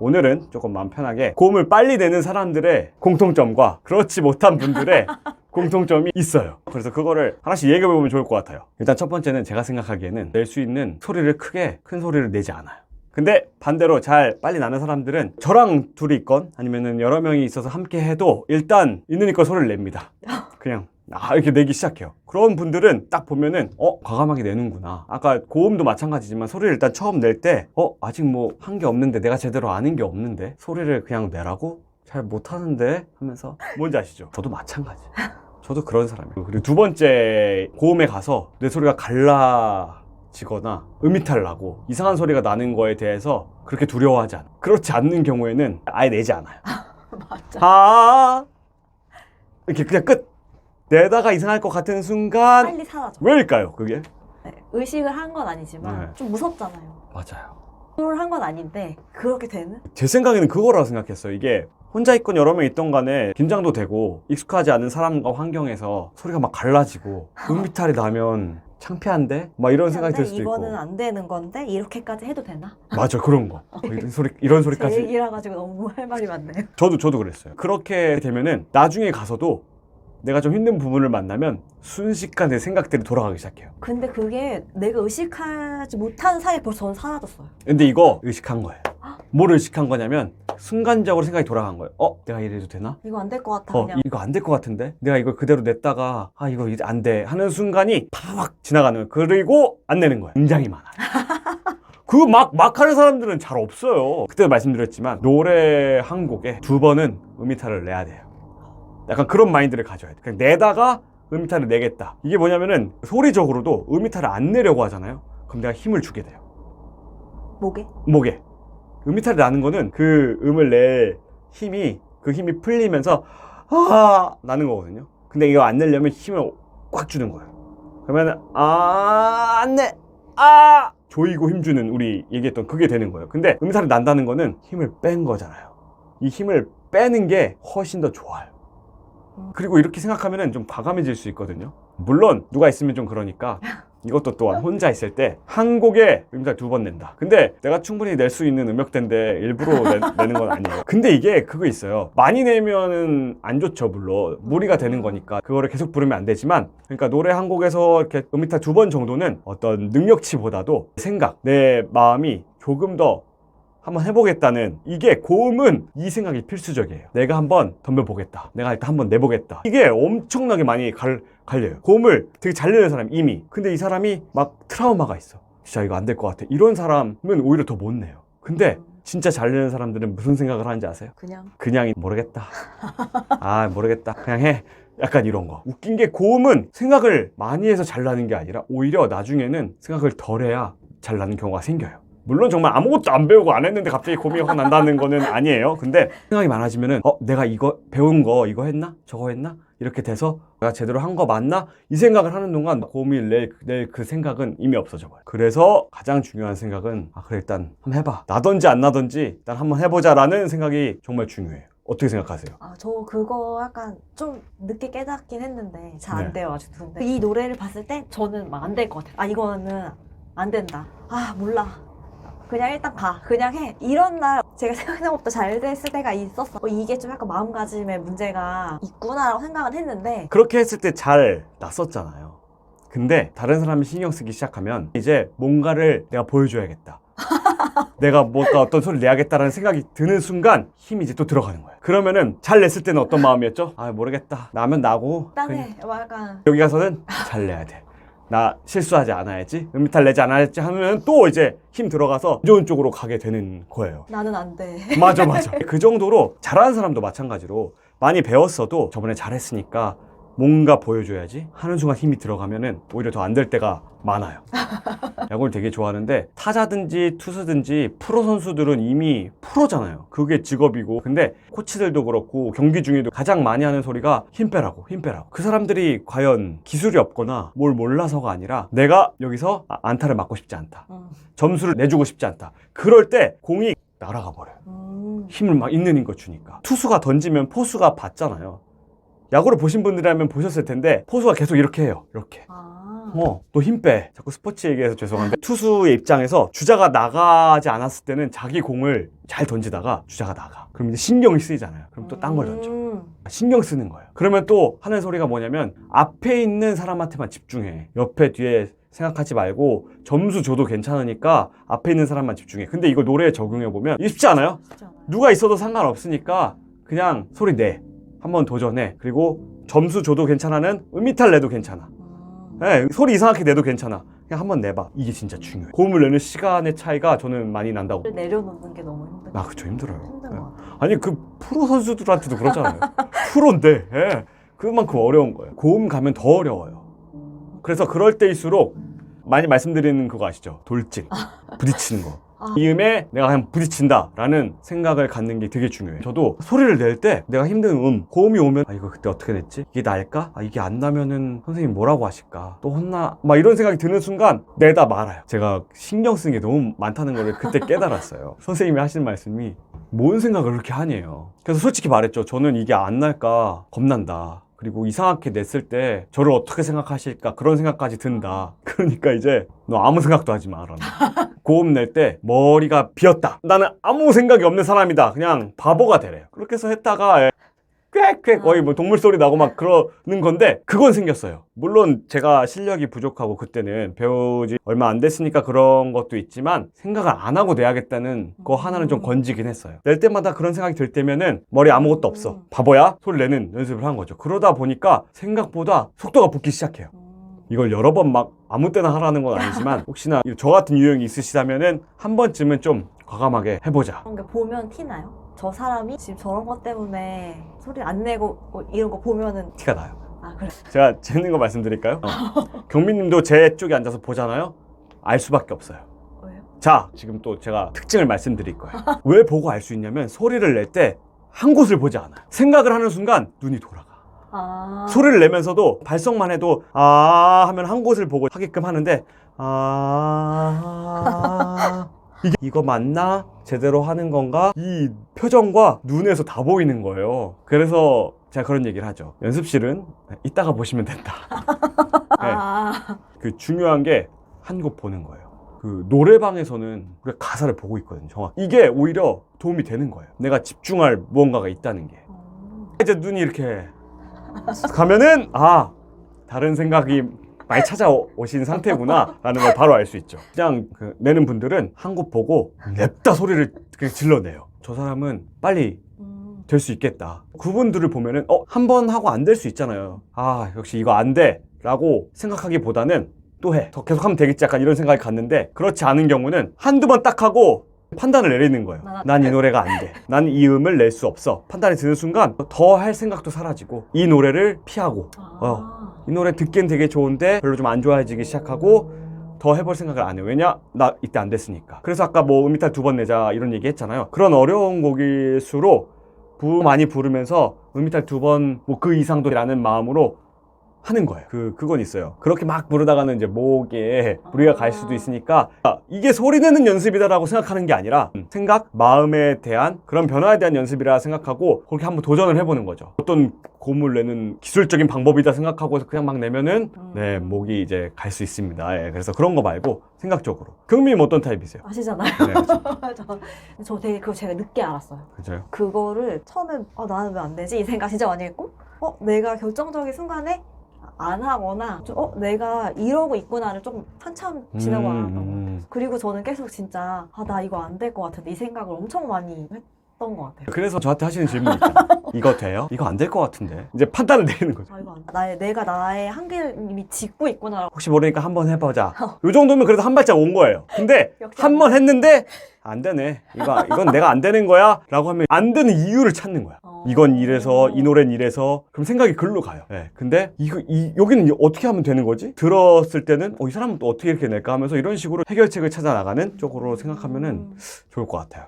오늘은 조금 마음 편하게 고음을 빨리 내는 사람들의 공통점과 그렇지 못한 분들의 공통점이 있어요. 그래서 그거를 하나씩 얘기해 보면 좋을 것 같아요. 일단 첫 번째는 제가 생각하기에는 낼 수 있는 소리를 크게 큰 소리를 내지 않아요. 근데 반대로 잘 빨리 나는 사람들은 저랑 둘이 있건 아니면은 여러 명이 있어서 함께 해도 일단 있는 이껏 소리를 냅니다. 그냥 아 이렇게 내기 시작해요. 그런 분들은 딱 보면은 어 과감하게 내는구나. 아까 고음도 마찬가지지만 소리를 일단 처음 낼 때 어 아직 뭐 한 게 없는데 내가 제대로 아는 게 없는데 소리를 그냥 내라고 잘 못하는데 하면서 뭔지 아시죠? 저도 마찬가지. 저도 그런 사람이에요. 그리고 두 번째 고음에 가서 내 소리가 갈라 지거나 음이탈 나고 이상한 소리가 나는 거에 대해서 그렇게 두려워하지 않아. 그렇지 않는 경우에는 아예 내지 않아요. 맞아. 아 이렇게 그냥 끝. 내다가 이상할 것 같은 순간 빨리 사라져. 왜일까요? 그게? 네, 의식을 한 건 아니지만 네. 좀 무섭잖아요. 맞아요. 의식을 한건 아닌데 그렇게 되는? 제 생각에는 그거라고 생각했어요. 이게 혼자 있건 여러 명 있던 간에 긴장도 되고 익숙하지 않은 사람과 환경에서 소리가 막 갈라지고 음비탈이 나면 창피한데? 막 이런 생각이 들 수도 있고. 이거는 안 되는 건데 이렇게까지 해도 되나? 맞아 그런 거. 어, 이런 소리 이런 제 소리까지. 얘기라 가지고 너무 할 말이 많네요. 저도 저도 그랬어요. 그렇게 되면은 나중에 가서도 내가 좀 힘든 부분을 만나면 순식간에 생각들이 돌아가기 시작해요. 근데 그게 내가 의식하지 못하는 사이에 벌써 저는 사라졌어요. 근데 이거 의식한 거예요. 뭘 의식한 거냐면 순간적으로 생각이 돌아간 거예요. 어, 내가 이래도 되나? 이거 안 될 것 같아 어, 그냥. 이거 안 될 것 같은데? 내가 이걸 그대로 냈다가 아 이거 이제 안 돼 하는 순간이 팍 지나가는 거예요. 그리고 안 내는 거예요. 굉장히 많아요. 그 막 막 하는 사람들은 잘 없어요. 그때 말씀드렸지만 노래 한 곡에 두 번은 음이탈을 내야 돼요. 약간 그런 마인드를 가져야 돼. 그냥 내다가 음이탈을 내겠다. 이게 뭐냐면은 소리적으로도 음이탈을 안 내려고 하잖아요. 그럼 내가 힘을 주게 돼요. 목에? 목에 음이탈이 나는 거는 그 음을 낼 힘이 그 힘이 풀리면서 아 나는 거거든요. 근데 이거 안 내려면 힘을 꽉 주는 거예요. 그러면 아안 내 아 조이고 힘 주는 우리 얘기했던 그게 되는 거예요. 근데 음이탈이 난다는 거는 힘을 뺀 거잖아요. 이 힘을 빼는 게 훨씬 더 좋아요. 그리고 이렇게 생각하면 좀 과감해질 수 있거든요. 물론 누가 있으면 좀 그러니까 이것도 또한 혼자 있을 때 한 곡에 음이탈 두번 낸다. 근데 내가 충분히 낼 수 있는 음역대인데 일부러 내, 내는 건 아니에요. 근데 이게 그거 있어요. 많이 내면은 안 좋죠, 물론. 무리가 되는 거니까 그거를 계속 부르면 안 되지만 그러니까 노래 한 곡에서 음이탈 두번 정도는 어떤 능력치보다도 생각, 내 마음이 조금 더 한번 해보겠다는 이게 고음은 이 생각이 필수적이에요. 내가 한번 덤벼보겠다. 내가 일단 한번 내보겠다. 이게 엄청나게 많이 갈, 갈려요. 고음을 되게 잘 내는 사람 이미. 근데 이 사람이 막 트라우마가 있어. 진짜 이거 안 될 것 같아. 이런 사람은 오히려 더 못 내요. 근데 진짜 잘 내는 사람들은 무슨 생각을 하는지 아세요? 그냥 그냥 모르겠다. 아 모르겠다. 그냥 해. 약간 이런 거. 웃긴 게 고음은 생각을 많이 해서 잘 나는 게 아니라 오히려 나중에는 생각을 덜 해야 잘 나는 경우가 생겨요. 물론 정말 아무것도 안 배우고 안 했는데 갑자기 고음이 확 난다는 거는 아니에요. 근데 생각이 많아지면은 어 내가 이거 배운 거 이거 했나 저거 했나 이렇게 돼서 내가 제대로 한 거 맞나 이 생각을 하는 동안 고음이 낼그 생각은 이미 없어져 버려. 그래서 가장 중요한 생각은 아 그래 일단 한번 해봐. 나던지 안 나던지 일단 한번 해보자라는 생각이 정말 중요해요. 어떻게 생각하세요? 아, 저 그거 약간 좀 늦게 깨닫긴 했는데 잘 안 네. 돼요 아직 근데 이 노래를 봤을 때 저는 막 안 될 것 같아요 아 이거는 안 된다 아 몰라 그냥 일단 가 그냥 해 이런 날 제가 생각한 것보다 잘 됐을 때가 있었어 어, 이게 좀 약간 마음가짐에 문제가 있구나라고 생각은 했는데 그렇게 했을 때 잘 났었잖아요. 근데 다른 사람이 신경 쓰기 시작하면 이제 뭔가를 내가 보여줘야겠다. 내가 뭔가 어떤 소리를 내야겠다라는 생각이 드는 순간 힘이 이제 또 들어가는 거야. 그러면은 잘 냈을 때는 어떤 마음이었죠? 아 모르겠다. 나면 나고 일단 그냥 해막 약간 여기 가서는 잘 내야 돼. 나 실수하지 않아야지. 음이탈 내지 않아야지 하면 또 이제 힘 들어가서 안 좋은 쪽으로 가게 되는 거예요. 나는 안 돼 맞아 맞아 그 정도로 잘하는 사람도 마찬가지로 많이 배웠어도 저번에 잘했으니까 뭔가 보여줘야지 하는 순간 힘이 들어가면은 오히려 더 안 될 때가 많아요. 야구를 되게 좋아하는데 타자든지 투수든지 프로 선수들은 이미 프로잖아요. 그게 직업이고. 근데 코치들도 그렇고 경기 중에도 가장 많이 하는 소리가 힘 빼라고 힘 빼라고. 그 사람들이 과연 기술이 없거나 뭘 몰라서가 아니라 내가 여기서 아, 안타를 맞고 싶지 않다. 음. 점수를 내주고 싶지 않다. 그럴 때 공이 날아가 버려요. 음. 힘을 막 있는 힘껏 주니까. 투수가 던지면 포수가 받잖아요 야구를 보신 분들이라면 보셨을 텐데 포수가 계속 이렇게 해요 이렇게 아 어, 너 힘 빼. 자꾸 스포츠 얘기해서 죄송한데 투수의 입장에서 주자가 나가지 않았을 때는 자기 공을 잘 던지다가 주자가 나가. 그럼 이제 신경이 쓰이잖아요. 그럼 또 딴 걸 던져. 음. 신경 쓰는 거예요. 그러면 또 하는 소리가 뭐냐면 앞에 있는 사람한테만 집중해. 옆에 뒤에 생각하지 말고 점수 줘도 괜찮으니까 앞에 있는 사람만 집중해. 근데 이거 노래에 적용해 보면 쉽지 않아요? 쉽지 않아요. 누가 있어도 상관없으니까 그냥 소리 내. 한번 도전해. 그리고 점수 줘도 괜찮아는 음이탈 내도 괜찮아. 음. 예, 소리 이상하게 내도 괜찮아. 그냥 한번 내봐. 이게 진짜 중요해. 고음을 내는 시간의 차이가 저는 많이 난다고. 내려놓는 게 너무 힘들어. 아, 그쵸. 힘들어요. 힘든 예. 것 같아요. 아니, 그 프로 선수들한테도 그러잖아요. 프로인데, 예. 그만큼 어려운 거예요. 고음 가면 더 어려워요. 그래서 그럴 때일수록 많이 말씀드리는 그거 아시죠? 돌진. 부딪히는 거. 아. 이음에 내가 그냥 부딪힌다 라는 생각을 갖는 게 되게 중요해요 저도 소리를 낼 때 내가 힘든 음 고음이 오면 아 이거 그때 어떻게 냈지? 이게 날까? 아 이게 안 나면은 선생님 뭐라고 하실까? 또 혼나? 막 이런 생각이 드는 순간 내다 말아요 제가 신경 쓰는 게 너무 많다는 걸 그때 깨달았어요 선생님이 하시는 말씀이 뭔 생각을 그렇게 하니에요 그래서 솔직히 말했죠 저는 이게 안 날까 겁난다 그리고 이상하게 냈을 때 저를 어떻게 생각하실까 그런 생각까지 든다 그러니까 이제 너 아무 생각도 하지 마라 고음 낼 때 머리가 비었다. 나는 아무 생각이 없는 사람이다. 그냥 바보가 되래요. 그렇게 해서 했다가 예, 꽥꽥 거의 뭐 동물 소리 나고 막 그러는 건데 그건 생겼어요. 물론 제가 실력이 부족하고 그때는 배우지 얼마 안 됐으니까 그런 것도 있지만 생각을 안 하고 내야겠다는 거 하나는 좀 건지긴 했어요. 낼 때마다 그런 생각이 들 때면은 머리 아무것도 없어. 바보야? 소리 내는 연습을 한 거죠. 그러다 보니까 생각보다 속도가 붙기 시작해요. 음. 이걸 여러 번 막 아무 때나 하라는 건 아니지만 혹시나 저 같은 유형이 있으시다면은 한 번쯤은 좀 과감하게 해보자. 그런 게 보면 티나요? 저 사람이 지금 저런 것 때문에 소리 안 내고 뭐 이런 거 보면은 티가 나요. 아 그래 제가 재밌는 거 말씀드릴까요? 어. 경민님도 제 쪽에 앉아서 보잖아요. 알 수밖에 없어요. 왜요? 자, 지금 또 제가 특징을 말씀드릴 거예요. 왜 보고 알 수 있냐면 소리를 낼 때 한 곳을 보지 않아요. 생각을 하는 순간 눈이 돌아가. 아 소리를 내면서도 발성만 해도 아 하면 한 곳을 보고 하게끔 하는데 아 이게 이거 맞나 제대로 하는 건가 이 표정과 눈에서 다 보이는 거예요. 그래서 제가 그런 얘기를 하죠. 연습실은 이따가 보시면 된다. 네. 아, 그 중요한 게한곳 보는 거예요. 그 노래방에서는 우리가 가사를 보고 있거든요. 정확. 이게 오히려 도움이 되는 거예요. 내가 집중할 무언가가 있다는 게. 음. 이제 눈이 이렇게 가면은 아 다른 생각이 많이 찾아오신 상태구나라는 걸 바로 알 수 있죠. 그냥 그 내는 분들은 한 곳 보고 냅다 소리를 그냥 질러내요. 저 사람은 빨리 음. 될수 있겠다. 그분들을 보면은 어 한 번 하고 안 될 수 있잖아요. 아 역시 이거 안 돼라고 생각하기보다는 또 해. 더 계속 하면 되겠지. 약간 이런 생각이 갔는데 그렇지 않은 경우는 한두 번 딱 하고 판단을 내리는 거예요. 나- 난이 노래가 안 돼. 난 이 음을 낼 수 없어. 판단이 드는 순간 더 할 생각도 사라지고 이 노래를 피하고 아. 어. 이 노래 듣기엔 되게 좋은데 별로 좀 안 좋아지기 시작하고 더 해볼 생각을 안 해요. 왜냐? 나 이때 안 됐으니까. 그래서 아까 뭐 음이탈 두 번 내자 이런 얘기 했잖아요. 그런 어려운 곡일수록 부 많이 부르면서 음이탈 두 번 뭐 그 이상도 라는 마음으로 하는 거예요. 그, 그건 있어요. 그렇게 막 부르다가는 이제 목에 무리가 갈 수도 있으니까 아, 이게 소리 내는 연습이다라고 생각하는 게 아니라 음, 생각, 마음에 대한 그런 변화에 대한 연습이라 생각하고 그렇게 한번 도전을 해보는 거죠. 어떤 고음을 내는 기술적인 방법이다 생각하고 그냥 막 내면은 네, 목이 이제 갈 수 있습니다. 예, 그래서 그런 거 말고 생각적으로. 경민님 어떤 타입이세요? 아시잖아요. 네, 그렇죠. 저, 저 되게 그거 제가 늦게 알았어요. 그죠? 그거를 처음에 아, 나는 왜 안 되지? 이 생각 진짜 많이 했고 어 내가 결정적인 순간에 안 하거나 좀, 어 내가 이러고 있구나를 좀 한참 지나고 음, 알았던 것 같아요. 음. 그리고 저는 계속 진짜 아 나 이거 안 될 것 같은데 이 생각을 엄청 많이 했 던 것 같아요. 그래서 저한테 하시는 질문 있잖아요. 이거 돼요? 이거 안 될 것 같은데. 이제 판단을 내리는 거죠. 아 이거 안 돼. 나의 내가 나의 한계를 이미 짚고 있구나. 혹시 모르니까 한번 해보자. 요 정도면 그래도 한 발짝 온 거예요. 근데 역시 한안번 했는데 안 되네. 이거 이건 내가 안 되는 거야. 라고 하면 안 되는 이유를 찾는 거야. 어. 이건 이래서 이 노래는 이래서 그럼 생각이 글로 가요. 예. 근데 이거 이 여기는 어떻게 하면 되는 거지? 들었을 때는 어, 이 사람은 또 어떻게 이렇게 낼까 하면서 이런 식으로 해결책을 찾아 나가는 쪽으로 생각하면은 음. 좋을 것 같아요.